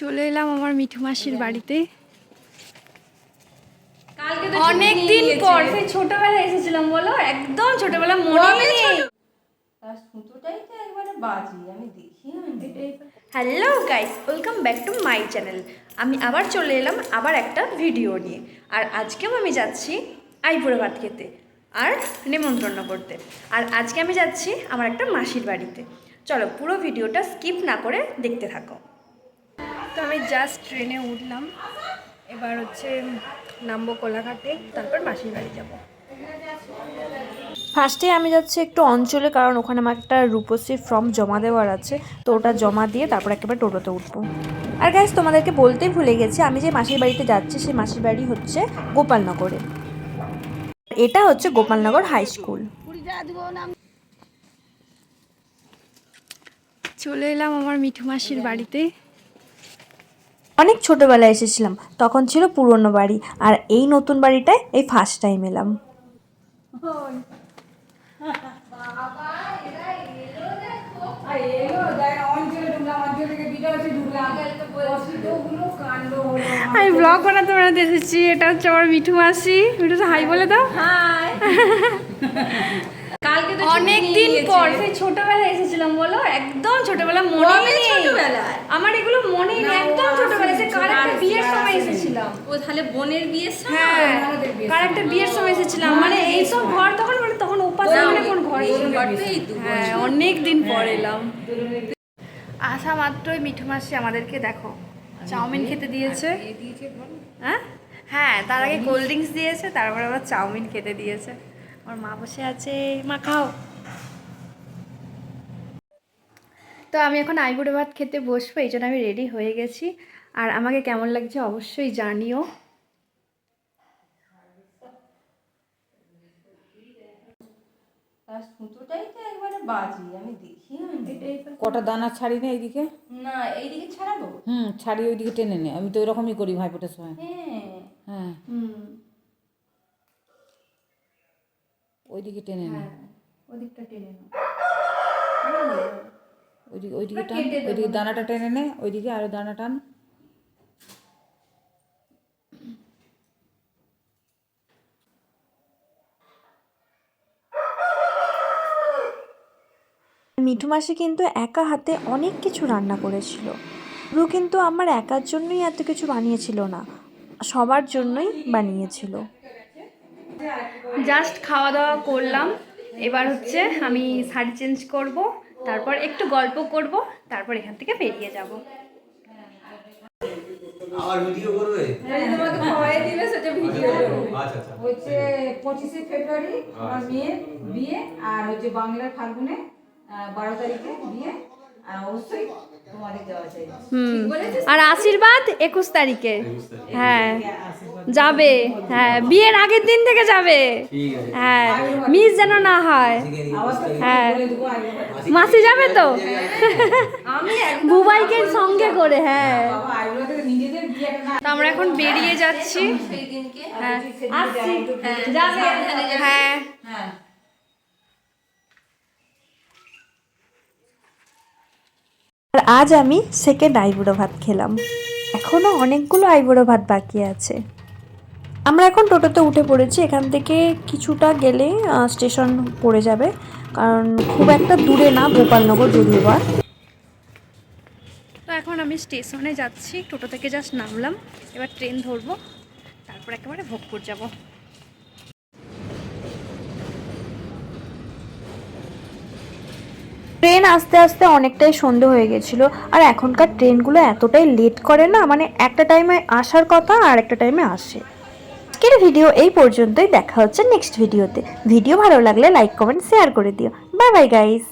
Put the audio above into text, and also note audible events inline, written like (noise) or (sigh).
চলে এলাম আমার মিঠু মাসির বাড়িতে। কালকে তো অনেক দিন পর। সেই ছোটবেলায় এসেছিলাম বলো? একদম ছোটবেলা মনে নেই। তার সুতোটাই তো একবারে বাজি আমি দেখি hello guys welcome back to my channel আমি আবার চলে এলাম আবার একটা ভিডিও নিয়ে। আর আজকেও আমি যাচ্ছি আইপুরে ভাত খেতে আর নেমন্ত্রণ করতে। আর আজকে আমি যাচ্ছি আমার একটা মাসির বাড়িতে। চলো পুরো ভিডিওটা স্কিপ না করে দেখতে থাকো। আমি জাস্ট ট্রেনে উঠলাম। এবার হচ্ছে নামবো কোলাঘাটে তারপর মাসির বাড়ি যাব। ফার্স্টে আমি যাচ্ছি একটু অঞ্চলে কারণ ওখানে আমার একটা রূপশ্রী ফর্ম জমা দেওয়ার আছে। তো ওটা জমা দিয়ে তারপর একেবারে টোটোতে উঠবো। আর গাইজ তোমাদেরকে বলতেই ভুলে গেছি আমি যে মাসির বাড়িতে যাচ্ছি সেই মাসির বাড়ি হচ্ছে গোপালনগরে। এটা হচ্ছে গোপালনগর হাই স্কুল চলে এলাম আমার মিঠু মাসির বাড়িতে। অনেক ছোটোবেলায় এসেছিলাম তখন ছিল পুরনো বাড়ি আর এই নতুন বাড়িটায় এই ফার্স্ট টাইম এলাম। আমি ব্লগ বানাতে বানাতে এসেছি এটা হচ্ছে আমার মিঠু মাসি। মিঠু হাই বলে দাও। হাই। (laughs) অনেক দিন পর সেই ছোটবেলায় এসেছিলাম বলো? একদম ছোটবেলা মনে নেই। ছোটবেলায়? আমার এগুলো মনে নেই একদম ছোটবেলায়। সে কার একটা বিয়ের সময় এসেছিলাম। ও তাহলে বোনের বিয়ের সময়? হ্যাঁ কার একটা বিয়ের সময় এসেছিলাম। মানে এই সব ঘর তখন মানে তখন না, মানে কোন ঘর হ্যাঁ অনেক দিন পর এলাম। আসা মাত্রই মিঠু মাসি আমাদেরকে দেখো চাউমিন খেতে দিয়েছে। হ্যাঁ? হ্যাঁ তার আগে কোল্ড ড্রিঙ্কস দিয়েছে তারপর আবার চাউমিন খেতে দিয়েছে। আমার মা বসে আছে মা খাও। তো আমি এখন আইবুড়ো ভাত খেতে বসবো এই জন্য আমি রেডি হয়ে গেছি। আর আমাকে কেমন লাগছে অবশ্যই জানিও। কটা দানা ছাড়ি না এইদিকে? না এইদিকে ছাড়াবো। হুম ছাড়ি ওইদিকে টেনে নে আমি তো ওরকমই করি ভাইফোঁটার সময়। হ্যাঁ। হ্যাঁ হুম ওইদিকে টেনে নে। হ্যাঁ ওদিকটা টেনে নাও ওইদিকে ওইদিকে টান ওইদিকে দানাটা টেনে নে ওইদিকে আরও দানা টান। মিঠু মাসি কিন্তু একা হাতে অনেক কিছু রান্না করেছিল। পুরো কিন্তু আমার একার জন্যই এত কিছু বানিয়েছিল না সবার জন্যই বানিয়েছিল। জাস্ট খাওয়া দাওয়া করলাম। এবার হচ্ছে আমি শাড়ি চেঞ্জ করব তারপর একটু গল্প করব তারপর এখান থেকে বেরিয়ে যাব। আবার ভিডিও করবে? তোমাকে খাওয়াই দিলে সেটা ভিডিও আচ্ছা। আচ্ছা হচ্ছে পঁচিশে ফেব্রুয়ারি আমার মেয়ের বিয়ে আর হচ্ছে বাংলার ফাল্গুনে আহ, বারো তারিখে বিয়ে। আর অবশ্যই তোমাদের যাওয়া চাই। হুম। আর আশীর্বাদ একুশ তারিখে। হ্যাঁ। যাবে। হ্যাঁ বিয়ের আগের দিন থেকে যাবে। হ্যাঁ মিস যেন না হয়। হ্যাঁ মাসি যাবে তো? বুবাইকে সঙ্গে করে হ্যাঁ। তো আমরা এখন বেরিয়ে যাচ্ছি। হ্যাঁ হ্যাঁ হ্যাঁ। আর আজ আমি সেকেন্ড আইবুড়ো ভাত খেলাম। এখনও অনেকগুলো আইবুড়ো ভাত বাকি আছে। আমরা এখন টোটোতে উঠে পড়েছি এখান থেকে কিছুটা গেলে স্টেশন পড়ে যাবে। কারণ খুব একটা দূরে না গোপালনগর যদিও তো এখন আমি স্টেশনে যাচ্ছি টোটো থেকে জাস্ট নামলাম। এবার ট্রেন ধরবো তারপর একেবারে ভোগপুর যাব। ট্রেন আস্তে আস্তে অনেকটাই সন্ধে হয়ে গেছিল আর এখনকার ট্রেনগুলো এতটাই লেট করে না মানে একটা টাইমে আসার কথা আর একটা টাইমে আসে। আজকের ভিডিও এই পর্যন্তই। দেখা হচ্ছে নেক্সট ভিডিওতে ভিডিও ভালো লাগলে লাইক কমেন্ট শেয়ার করে দিও। Bye bye guys